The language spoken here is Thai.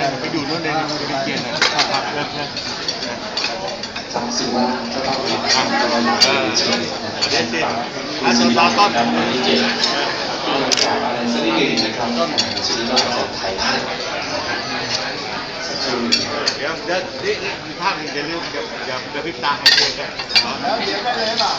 นะไปดูนู่นเลยไปเย็นนะพักเลิกเลิกจำสิว่าก็ต้องทำตัวเาเองเช่นเด็ดเด็ดอาสุนทรก็แบบนี้เจ็บจากอะไรสักนิดหนึ่งนะครับก็หาชีวิตเราจาไทยได้เดี๋ยวเดี๋ยวนี่ภาพมันจะเรื่องเดี๋ยวเดี๋ยวพิบตาให้เองกัน